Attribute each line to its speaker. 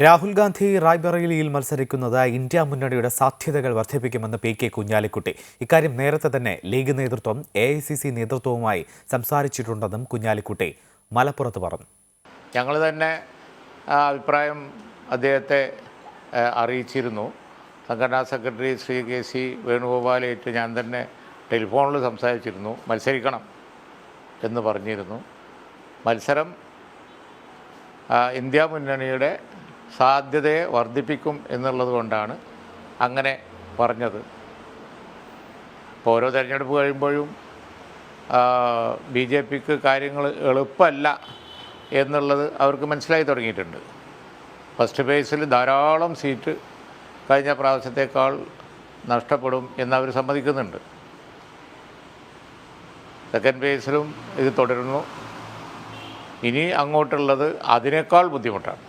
Speaker 1: രാഹുൽ ഗാന്ധി റായ്ബറേലിയിൽ മത്സരിക്കുന്നത് ഇന്ത്യ മുന്നണിയുടെ സാധ്യതകൾ വർദ്ധിപ്പിക്കുമെന്ന് പി കെ കുഞ്ഞാലിക്കുട്ടി. ഇക്കാര്യം നേരത്തെ തന്നെ ലീഗ് നേതൃത്വം എ ഐ സി സി നേതൃത്വവുമായി സംസാരിച്ചിട്ടുണ്ടെന്നും കുഞ്ഞാലിക്കുട്ടി മലപ്പുറത്ത് പറഞ്ഞു.
Speaker 2: ഞങ്ങൾ തന്നെ അഭിപ്രായം അദ്ദേഹത്തെ അറിയിച്ചിരുന്നു. സംഘടനാ സെക്രട്ടറി ശ്രീ കെ സി വേണുഗോപാലായിട്ട് ഞാൻ തന്നെ ടെലിഫോണിൽ സംസാരിച്ചിരുന്നു. മത്സരിക്കണം എന്ന് പറഞ്ഞിരുന്നു. മത്സരം ഇന്ത്യ മുന്നണിയുടെ സാധ്യതയെ വർദ്ധിപ്പിക്കും എന്നുള്ളത് കൊണ്ടാണ് അങ്ങനെ പറഞ്ഞത്. ഓരോ തെരഞ്ഞെടുപ്പ് കഴിയുമ്പോഴും ബി ജെ പിക്ക് കാര്യങ്ങൾ എളുപ്പമല്ല എന്നുള്ളത് അവർക്ക് മനസ്സിലായി തുടങ്ങിയിട്ടുണ്ട്. ഫസ്റ്റ് ഫേസിൽ ധാരാളം സീറ്റ് കഴിഞ്ഞ പ്രാവശ്യത്തേക്കാൾ നഷ്ടപ്പെടും എന്നവർ സമ്മതിക്കുന്നുണ്ട്. സെക്കൻഡ് ഫേസിലും ഇത് തുടരുന്നു. ഇനി അങ്ങോട്ടുള്ളത് അതിനേക്കാൾ ബുദ്ധിമുട്ടാണ്.